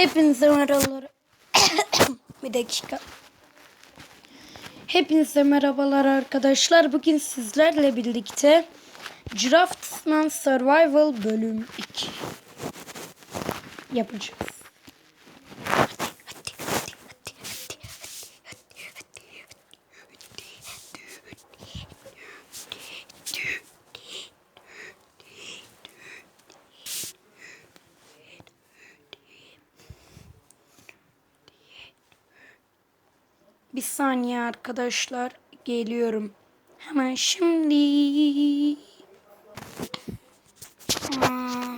Hepinize merhabalar. bir dakika. Hepinize merhabalar arkadaşlar. Bugün sizlerle birlikte Draftsman Survival bölüm 2 yapacağız. Hadi, hadi, hadi, hadi, hadi, hadi, hadi, Bir saniye arkadaşlar. Geliyorum. Hemen şimdi. Aa,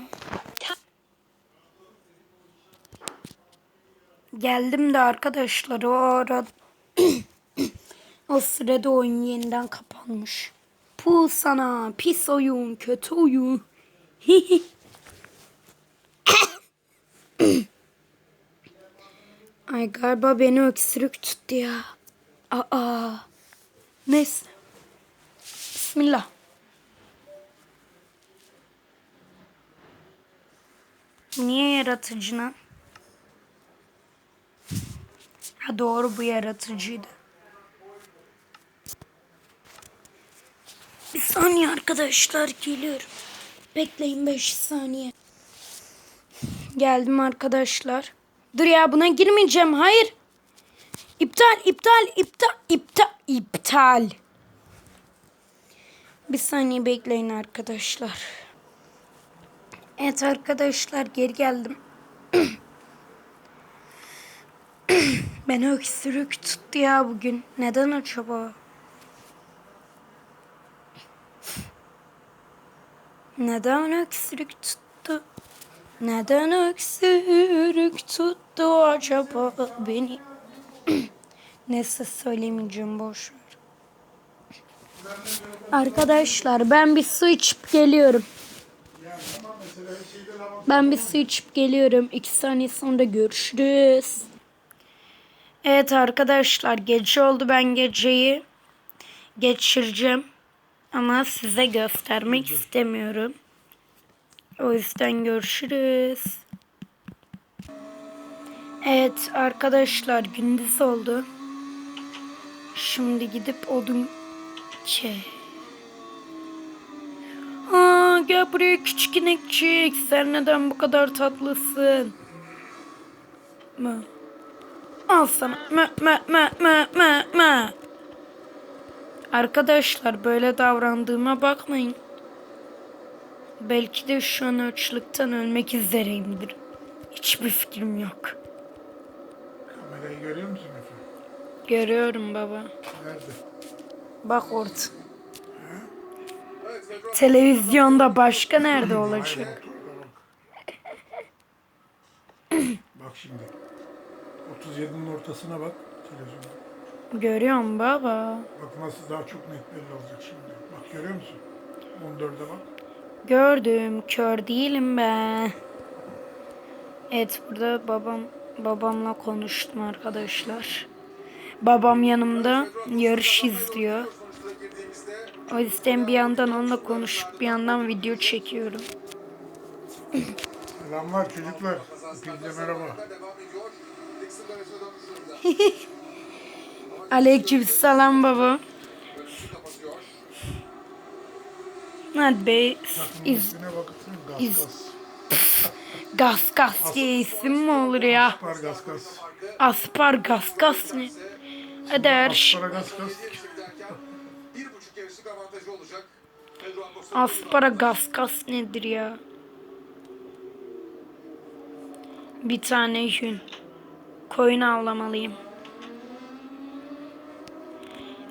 Geldim de arkadaşlar o ara o sırada oyun yeniden kapanmış. Pu sana pis oyun kötü oyun. Ay galiba beni öksürük tuttu ya. Aa. Neyse. Bismillah. Niye yaratıcına? Ha doğru bu yaratıcıydı. Bir saniye arkadaşlar geliyorum. Bekleyin 5 saniye. Geldim arkadaşlar. Dur ya buna girmeyeceğim. Hayır. İptal, iptal, iptal, iptal, iptal. Bir saniye bekleyin arkadaşlar. Evet arkadaşlar geri geldim. Beni öksürük tuttu ya bugün. Neden acaba? Neden öksürük tuttu? Neden öksürük tuttu acaba beni? Neyse söylemeyeceğim boş ver. Arkadaşlar ben bir su içip geliyorum. Ben bir su içip geliyorum. İki saniye sonra görüşürüz. Evet arkadaşlar gece oldu ben geceyi geçireceğim. Ama size göstermek istemiyorum. O yüzden görüşürüz. Evet arkadaşlar gündüz oldu. Şimdi gidip odun çe. Aa, gel buraya küçük inekçik. Sen neden bu kadar tatlısın? Mı? Al sana. Mı mı mı mı mı mı. Arkadaşlar böyle davrandığıma bakmayın. Belki de şu an açlıktan ölmek üzereyimdir. Hiçbir fikrim yok. Kamerayı görüyor musun? Görüyorum baba. Nerede? Bak orada. Televizyonda başka nerede olacak? Bak şimdi. 37'nin ortasına bak. Televizyonda. Görüyorum baba. Bak nasıl daha çok net belli olacak şimdi. Bak görüyor musun? 14'e bak. Gördüm. Kör değilim ben. Evet burada babam babamla konuştum arkadaşlar. Babam yanımda yarış izliyor. O yüzden bir yandan onunla konuşup bir yandan video çekiyorum. Selamlar çocuklar. Hepinize merhaba. Aleykümselam baba. Hadi be iz, iz- gaz. gaz diye isim mi olur ya? Var gaz gaz. Aspar gaz gaz ne? Hadi her şey. Para gaz gaz. Bir buçuk yarışlık avantajı olacak. Pedro Angos'un Aspara gaz gaz nedir ya? Bir tane yün. Koyun avlamalıyım.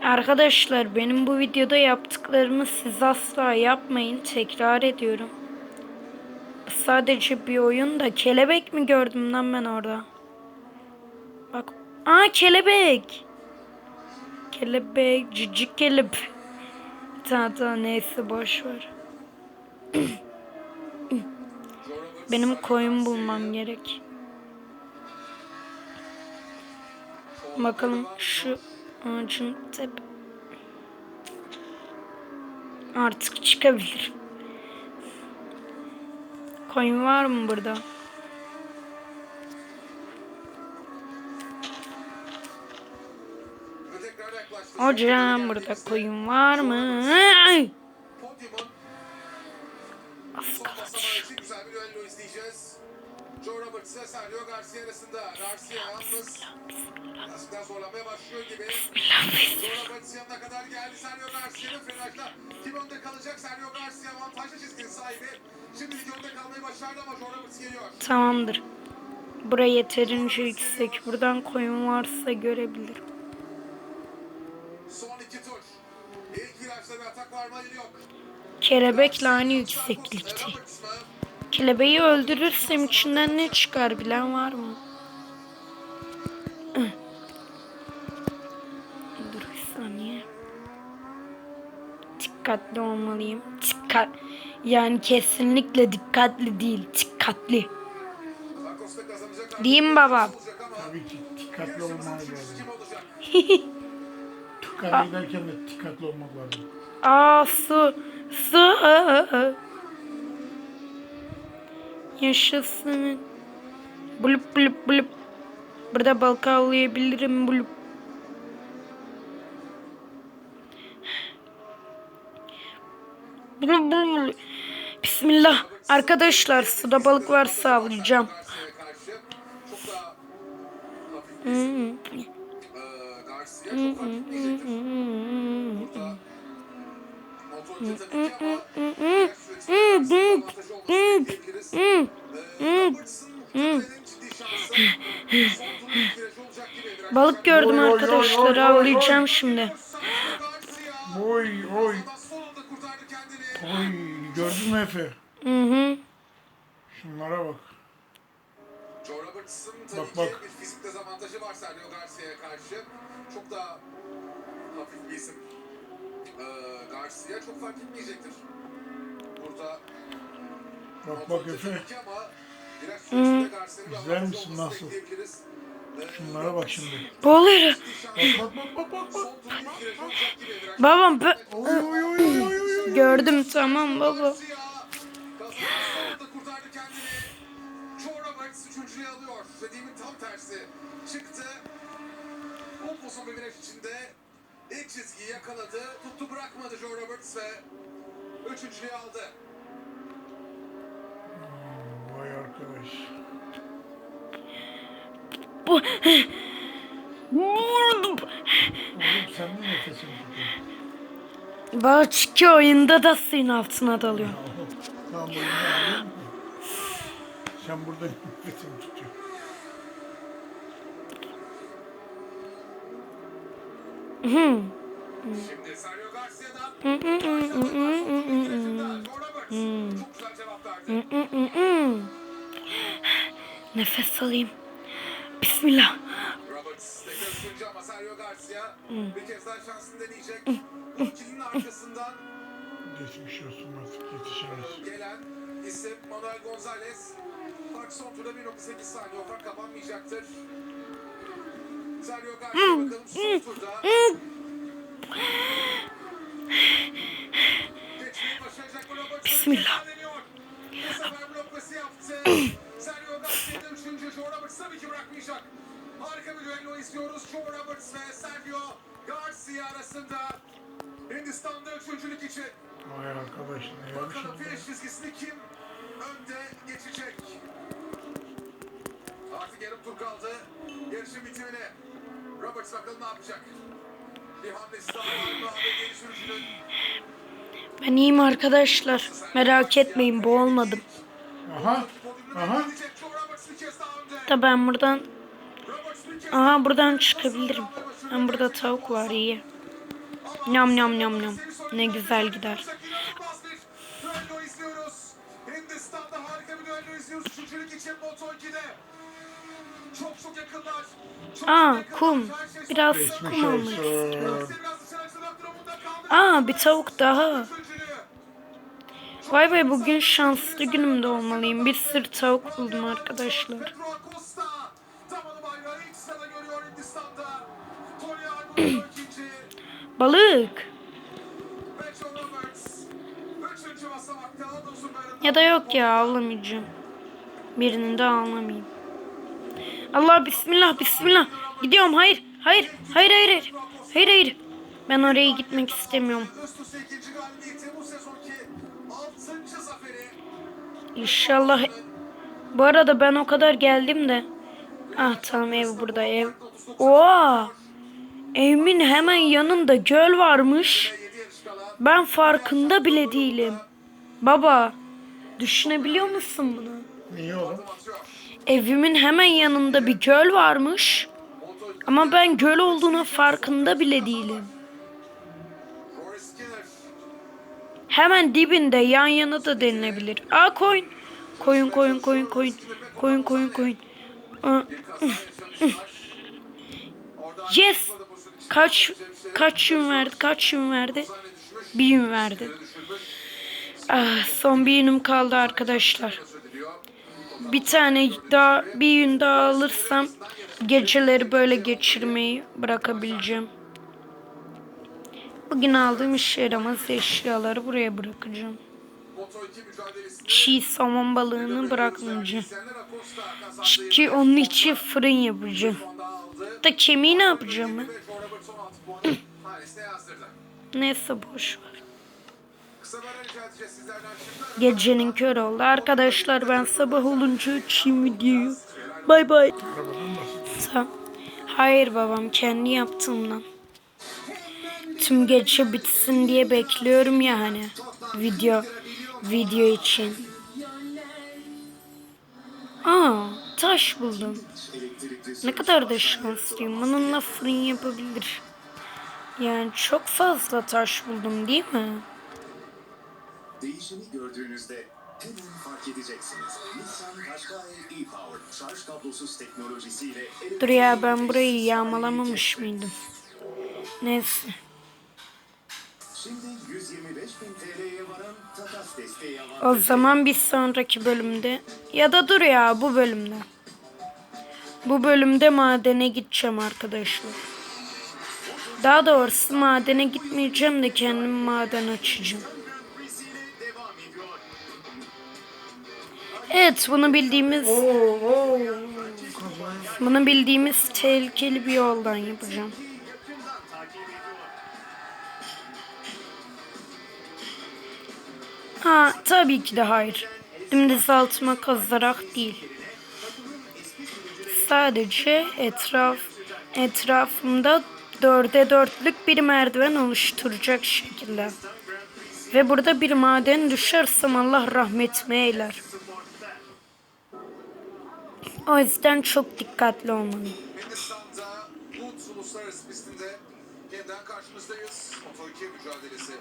Arkadaşlar benim bu videoda yaptıklarımı siz asla yapmayın. Tekrar ediyorum. Sadece bir oyun da kelebek mi gördüm lan ben orada? Bak. Aa kelebek. Kelebek. Cicik kelebek. Tamam tamam neyse boş ver. Benim koyun bulmam gerek. Bakalım şu ağacın tep artık çıkabilirim. Koyun var mı burada? Hocam burada koyun var mı? Az son kaldı. basamağı için güzel bir düello izleyeceğiz. Joe Roberts ile Sergio Garcia arasında. Garcia yalnız Birazcık zorlanmaya başlıyor gibi. Joe Roberts yanına kadar geldi. Sergio Garcia'nın frenajda. Kim önde kalacak? Sergio Garcia avantajlı çizginin sahibi. Şimdi önde kalmayı başardı ama Joe Roberts geliyor. Tamamdır. Bura yeterince yüksek. Buradan koyun varsa görebilirim. Kelebekle aynı yükseklikte. Kelebeği öldürürsem içinden ne çıkar bilen var mı? Dur bir saniye. Dikkatli olmalıyım. Dikkat. Yani kesinlikle dikkatli değil. Dikkatli. Değil mi babam? Tabii ki dikkatli yarışımızın lazım. giderken de dikkatli olmak lazım. Aa su. Su. Yaşasın. Blup blup blup. Burada balık avlayabilirim blup. Blup blup. Bismillah. Arkadaşlar suda balık varsa avlayacağım. Garcia'ya karşı çok Balık gördüm Oy, arkadaşlar. oy, oy, Avlayacağım oy. şimdi. Oy oy. Oy gördün mü Efe? Hı hı. Şunlara bak. Bak, bak. bir fizik dezavantajı var Sergio Garcia'ya karşı. Çok daha hafif bir isim. Ee, Garcia çok fark etmeyecektir. Burada Bak bak Efe. Güzel avantajı misin, nasıl? Ee, Şunlara bak şimdi. Boğuluyorum. Bak bak bak bak bak. Babam Oy oy oy oy oy oy. gördüm tamam baba. Alıyor. Dediğimin tam tersi. Çıktı. Upuzun bir içinde ilk çizgiyi yakaladı. Tuttu bırakmadı Joe Roberts ve üçüncüyü aldı. Vay arkadaş. Bu Oğlum sen de nefesini tutuyorsun. Bahçıki oyunda da suyun altına dalıyor. Tamam alayım. Sen burada nefesini tutuyorsun. Şimdi Sergio Garcia'dan çok güzel cevap verdi. Nefes alayım. Bismillah. Roberts tekrar üçüncü ama Sergio Garcia bir kez daha şansını deneyecek. Bu ikilinin arkasından Geçmiş olsun artık yetişemez. gelen isim Manuel Gonzalez. Fark son turda 1.8 saniye. O fark kapanmayacaktır. Sergio Garcia bakalım son turda. Geçmeyi başaracak mı Roberts? Bismillah. Bu sefer bloklası yaptı. Sergio Garcia'da üçüncü. Joe Roberts tabii ki bırakmayacak. Harika bir düello izliyoruz. Joe Roberts ve Sergio Garcia arasında. Hindistan'da üçüncülük için. Vay arkadaş ne Bakalım finish çizgisini kim önde geçecek? Yarım tur kaldı. Yarışın bitimine. Roberts bakalım ne yapacak? Bir hamlesi daha var mı? ABD sürücünün. Ben iyiyim arkadaşlar. Merak etmeyin boğulmadım. Aha. Aha. Da ben buradan aha buradan çıkabilirim. Ben burada tavuk var iyi. Nyam nyam nyam nyam. Ne güzel gider. Hindistan'da harika bir düello izliyoruz. Üçüncülük için Moto2'de. Çok çok yakınlar. Çok Aa yakınlar. kum. Biraz Geçmiş kum almak olsun. istiyorum. Aa bir tavuk daha. Vay be bugün şanslı günümde olmalıyım. Bir sürü tavuk buldum arkadaşlar. Balık. Ya da yok ya avlamayacağım. Birini de avlamayayım. Allah bismillah bismillah. Gidiyorum hayır. Hayır, hayır, hayır, hayır. Hayır, hayır. Ben oraya gitmek istemiyorum. Üst üste ikinci galibiyeti bu sezonki 6. zaferi. İnşallah. Bu arada ben o kadar geldim de. Ah tamam ev burada ev. Oha. Evimin hemen yanında göl varmış. 7 yarış kala. Ben farkında bile değilim. Baba, düşünebiliyor musun bunu? Niye oğlum? Evimin hemen yanında bir göl varmış. Ama ben göl olduğunu farkında bile değilim. Hemen dibinde yan yana da denilebilir. Aa koyun. Koyun koyun koyun koyun. Koyun koyun koyun. Yes. Kaç kaç yün verdi? Kaç yün verdi? Bir yün verdi. Ah, son bir yünüm kaldı arkadaşlar. Bir tane daha bir yün daha alırsam geceleri böyle geçirmeyi bırakabileceğim. Bugün aldığım işe yaramaz eşyaları buraya bırakacağım. Moto 2 mücadelesinde Çiğ somon balığını bırakmayacağım. Çünkü onun için fırın yapacağım. Da kemiği ne yapacağım ben? Ve Joe Robertson 6 puanı hanesine yazdırdı. Neyse boş ver. Kısa bir ara rica edeceğiz sizlerden şimdi. Gecenin kör oldu. Arkadaşlar ben sabah olunca açayım videoyu. Bay bay. Tamam. Hayır babam kendi yaptığımdan. Tüm gece bitsin diye bekliyorum ya hani video video için. Aa taş buldum. Ne kadar da şanslıyım. Bununla fırın yapabilir. Yani çok fazla taş buldum değil mi? Değişimi gördüğünüzde hemen fark edeceksiniz. Nissan Qashqai e-Power şarj kablosuz teknolojisiyle Dur ya ben burayı yağmalamamış mıydım? Neyse. şimdi 125 bin TL'ye varan takas desteği O zaman bir sonraki bölümde ya da dur ya bu bölümde. Bu bölümde madene gideceğim arkadaşlar. Daha doğrusu madene gitmeyeceğim de kendim maden açacağım. Evet bunu bildiğimiz bunu bildiğimiz tehlikeli bir yoldan yapacağım. Ha tabii ki de hayır. Dümdüz altıma kazarak değil. Sadece etraf etrafımda dörde dörtlük bir merdiven oluşturacak şekilde. Ve burada bir maden düşersem Allah rahmetime eyler. O yüzden çok dikkatli olmalıyım. Hindistan'da Wood Uluslararası Pisti'nde yeniden karşınızdayız. Moto 2 mücadelesi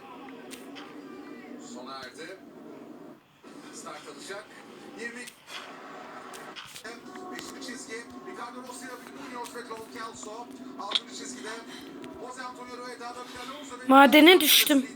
sona erdi. Start alacak. 20 Beşinci çizgi Ricardo Rossi, Munoz ve Joel Kelso. Altıncı çizgide Jose Antonio Rueda, David Alonso ve Madene düştüm.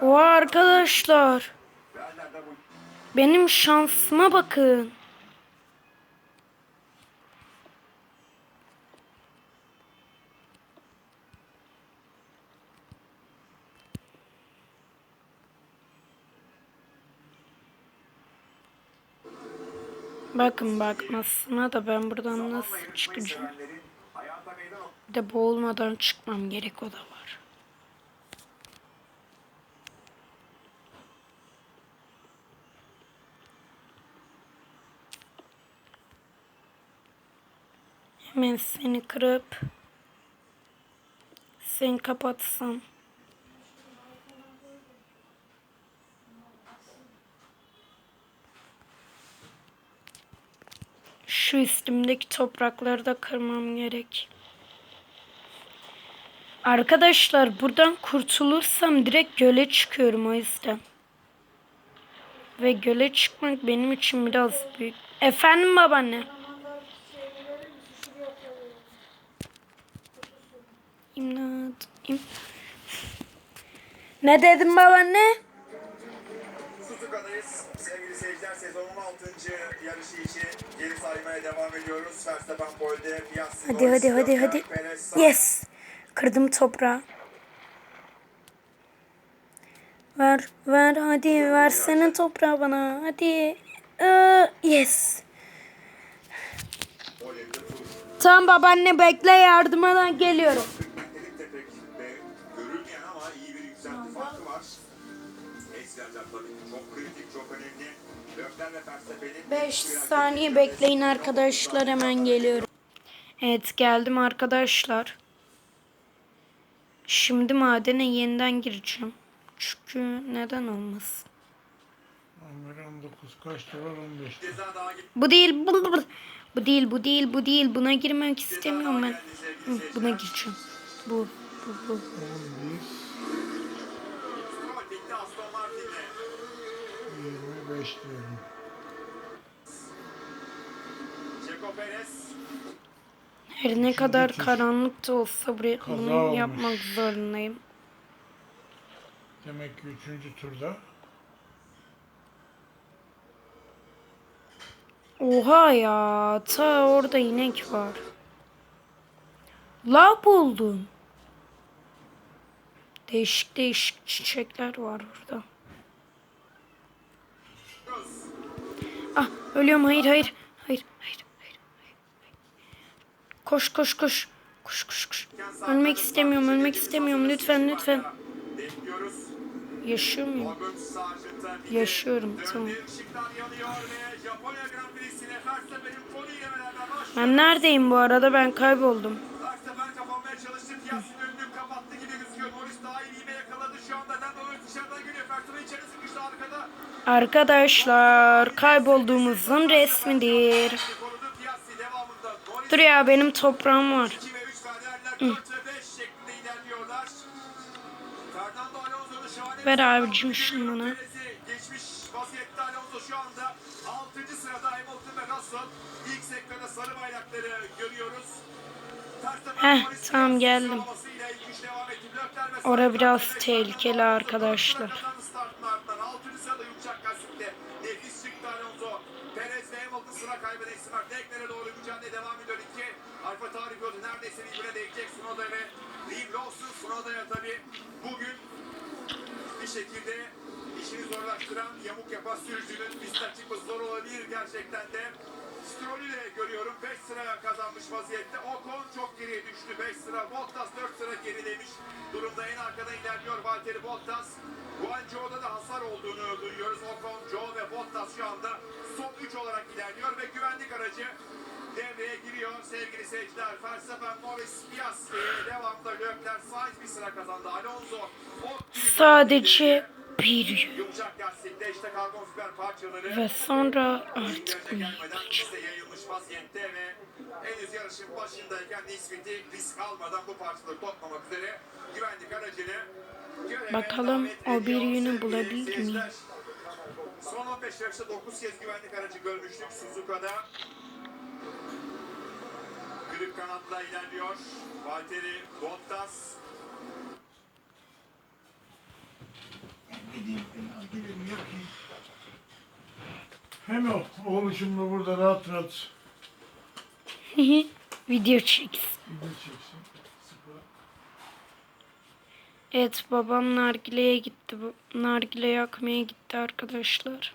Oha arkadaşlar. Benim şansıma bakın. Bakın bakmasına da ben buradan nasıl çıkacağım. Bir de boğulmadan çıkmam gerek o da var. Hemen seni kırıp seni kapatsam. Şu üstümdeki toprakları da kırmam gerek. Arkadaşlar buradan kurtulursam direkt göle çıkıyorum o yüzden. Ve göle çıkmak benim için biraz büyük. Efendim babaanne. İmdat. im- Ne dedim babaanne? Suzuca'dayız. Sevgili seyirciler sezonun 6. yarışı için geri saymaya devam ediyoruz. Verstappen polde, Piastri, Hadi hadi hadi hadi. Yes. Kırdım toprağı. Ver ver hadi versene toprağı bana. Hadi. Ee, yes. Tamam babaanne bekle yardıma geliyorum. 5 saniye bekleyin arkadaşlar hemen geliyorum. Evet geldim arkadaşlar. Şimdi madene yeniden gireceğim. Çünkü neden olmasın. Ömer 19 kaç dolar 15 dolar. ceza daha gitti. Bu değil bu, bu, bu değil bu değil bu değil buna girmek istemiyorum ben. Buna gireceğim. Bu bu bu. 11 Stroll bitti Aston Martin'le. 25 diyorum. Her ne kadar karanlık da olsa buraya Kaza bunu olmuş. yapmak zorundayım. Demek ki 3. turda Oha ya ta orada inek var. Lav buldum. Değişik değişik çiçekler var burada. Ah ölüyorum. Hayır hayır hayır. hayır. Koş koş koş. Koş koş koş. Ölmek istemiyorum ölmek istemiyorum lütfen lütfen. Yaşıyor muyum? Yaşıyorum, tamam. Ben neredeyim bu arada ben kayboldum. Arkadaşlar kaybolduğumuzun resmidir. Dur ya benim toprağım var. 2 ve 3 Ferrari'ler 4 ve 5 şeklinde ilerliyorlar. Fernando Alonso'nun şahane Ver abicim şunu bana. Perez'i Geçmiş vaziyette Alonso şu anda 6. sıra kaybeden isim var. Leclerc'e doğru mücadele devam ediyor. İki Alfa Tauri pilotu neredeyse birbirine değecek. Sunoda ve Liam Lawson. Sunoda'ya tabii bugün bir şekilde işini zorlaştıran yamuk yapan sürücünün pistten çıkması zor olabilir gerçekten de. Stroll'ü de görüyorum 5 sıra kazanmış vaziyette. Ocon çok geriye düştü 5 sıra. Bottas 4 sıra gerilemiş. Durumda en arkada ilerliyor Valtteri Bottas. Guangzhou'da da hasar olduğunu duyuyoruz. Ocon, Zhou ve Bottas şu anda son 3 olarak ilerliyor ve güvenlik aracı devreye giriyor sevgili seyirciler. Verstappen, Norris, Piastri, devamda Leclerc, Sainz bir sıra kazandı. Alonso, Sadece bir Ve sonra artık henüz yarışın başındayken Nisbet'i risk almadan bu parçaları toplamak üzere güvenlik aracını Bakalım o bir sevgili bulabilir miyim? Son 15 yarışta 9 kez güvenlik aracı görmüştük Suzuka'da. Kırık kanatla ilerliyor. Valtteri Bottas Gideyim gidelim yakayım. Hem o oğluşumla burada rahat rahat Video çeksin. video çeksin. Evet babam nargileye gitti. Bu- Nargile yakmaya gitti arkadaşlar.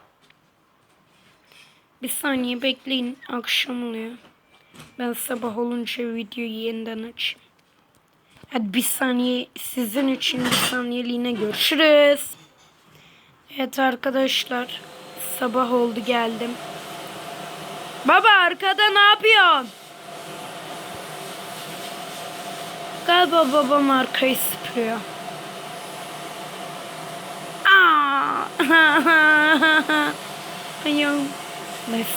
Bir saniye bekleyin. Akşam oluyor. Ben sabah olunca videoyu yeniden açayım. Hadi bir saniye sizin için bir saniyeliğine görüşürüz. Evet arkadaşlar. Sabah oldu geldim. Baba arkada ne yapıyorsun? Galiba babam arkayı süpürüyor. Ayağım. Neyse.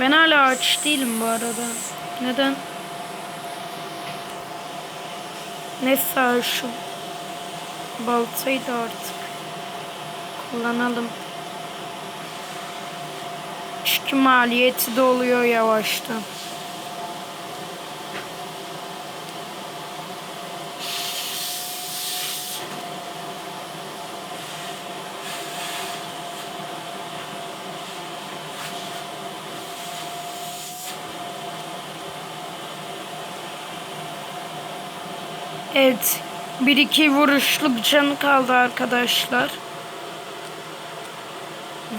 Ben hala aç değilim bu arada. Neden? Neyse şu Baltayı da artık kullanalım. Çünkü maliyeti de oluyor yavaştan. Evet. Bir iki vuruşluk canı kaldı arkadaşlar.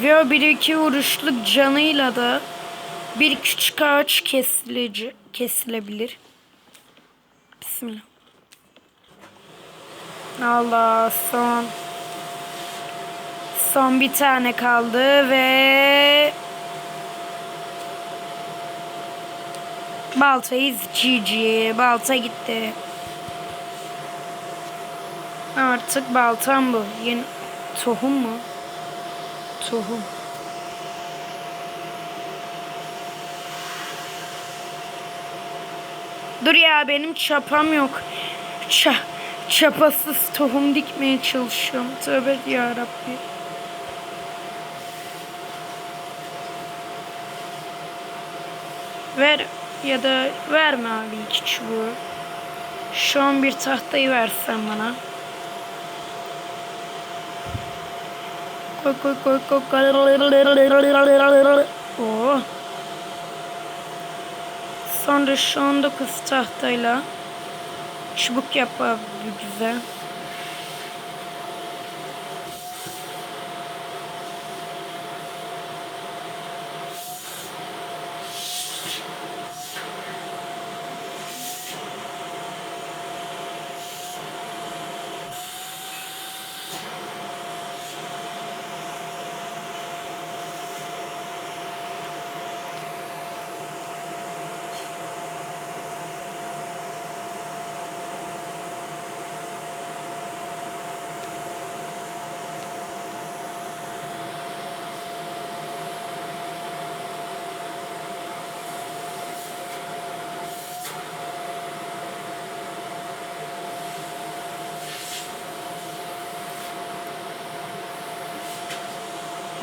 Ve o bir iki vuruşluk canıyla da bir küçük ağaç kesilece, kesilebilir. Bismillah. Allah son. Son bir tane kaldı ve baltayız GG. Balta gitti. Artık baltam bu. Yeni tohum mu? Tohum. Dur ya benim çapam yok. Ça çapasız tohum dikmeye çalışıyorum. Tövbe ya Rabbi. Ver ya da verme abi iki çubuğu. Şu an bir tahtayı versen bana. Koy koy koy koy. Sonra şu 19 tahtayla çubuk yap abi güzel.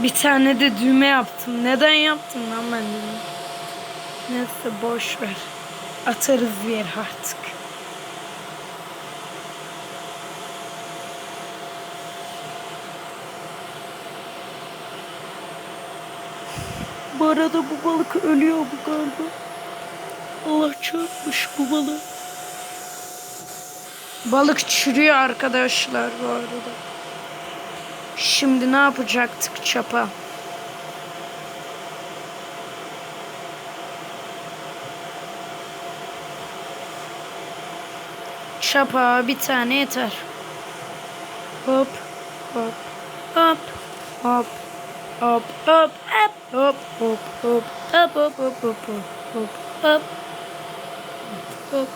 Bir tane de düğme yaptım. Neden yaptım lan ben düğme? Neyse boş ver. Atarız bir yere artık. Bu arada bu balık ölüyor bu galiba. Allah çarpmış bu balığı. Balık çürüyor arkadaşlar bu arada. Şimdi ne yapacaktık çapa? Çapa bir tane yeter. Hop hop hop hop hop hop hop hop hop hop hop hop hop hop hop hop hop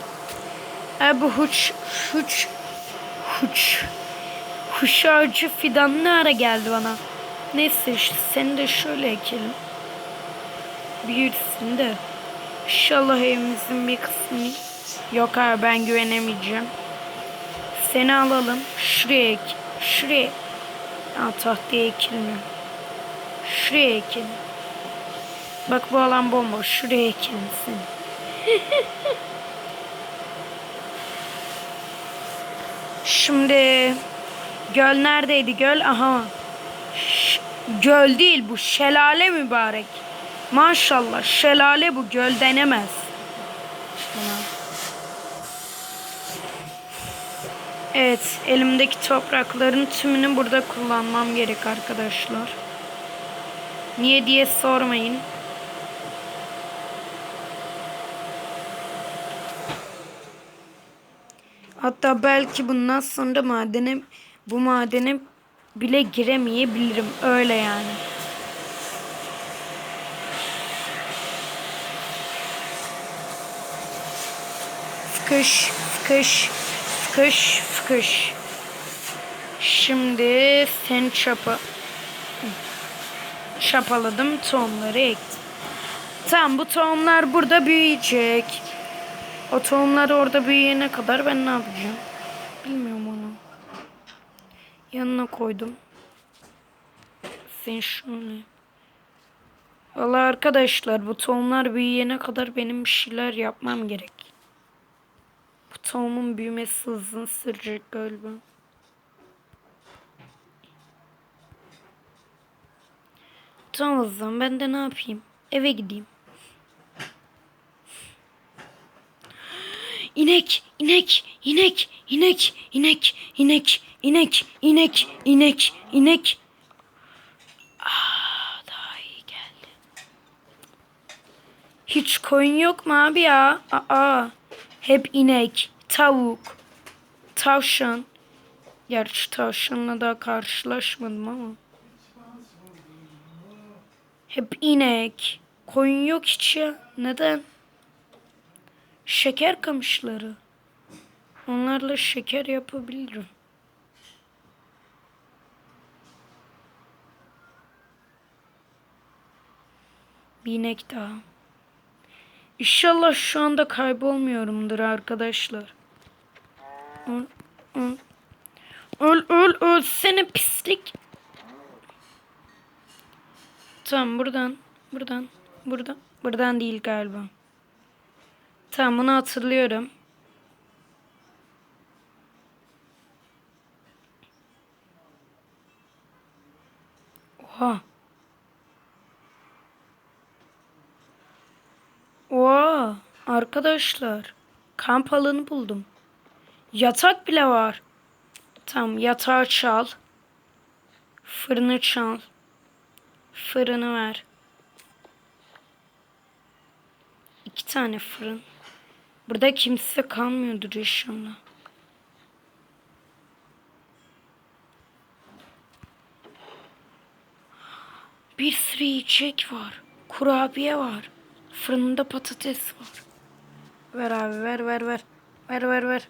Abi huç huç huç Kuş ağacı fidan ne ara geldi bana. Neyse işte seni de şöyle ekelim. Büyürsün de. İnşallah evimizin bir kısmı. Yok abi ben güvenemeyeceğim. Seni alalım. Şuraya ek. Şuraya. Aa, tahtaya ekilmiyor. Şuraya ekelim. Bak bu alan bomboş. Şuraya ekelim seni. Şimdi göl neredeydi göl? Aha. Ş- göl değil bu şelale mübarek. Maşallah şelale bu göl denemez. Evet elimdeki toprakların tümünü burada kullanmam gerek arkadaşlar. Niye diye sormayın. Hatta belki bundan sonra madene bu madene bile giremeyebilirim. Öyle yani. Fıkış, fıkış, fıkış, fıkış. Şimdi sen çapa çapaladım tohumları ektim. Tamam bu tohumlar burada büyüyecek. O tohumlar orada büyüyene kadar ben ne yapacağım? Yanına koydum. Sen şöyle. Valla arkadaşlar bu tohumlar büyüyene kadar benim bir şeyler yapmam gerek. Bu tohumun büyümesi uzun sürecek galiba. Tamam o zaman ben de ne yapayım? Eve gideyim. İnek, inek. inek, inek, inek, inek, inek, inek, inek, inek. Aa, daha iyi geldi. Hiç koyun yok mu abi ya? Aa, hep inek, tavuk, tavşan. Gerçi tavşanla daha karşılaşmadım ama. Hep inek. Koyun yok hiç ya. Neden? Şeker kamışları. Onlarla şeker yapabilirim. Bir inek daha. İnşallah şu anda kaybolmuyorumdur arkadaşlar. Öl, öl. Öl ölsene pislik. Tamam buradan. Buradan. Buradan. Buradan değil galiba. Tamam bunu hatırlıyorum. Oha. Oha. Arkadaşlar. Kamp alanı buldum. Yatak bile var. Tamam yatağı çal. Fırını çal. Fırını ver. İki tane fırın. Burada kimse kalmıyordur inşallah. Bir sürü yiyecek var. Kurabiye var. Fırında patates var. Ver abi ver ver ver. Ver ver ver.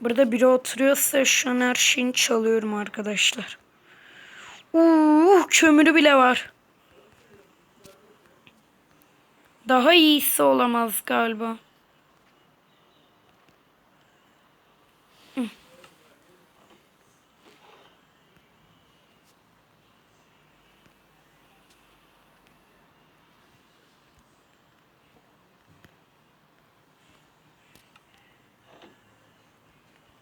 Burada biri oturuyorsa şu an her şeyini çalıyorum arkadaşlar. Uuu kömürü bile var. Daha iyisi olamaz galiba.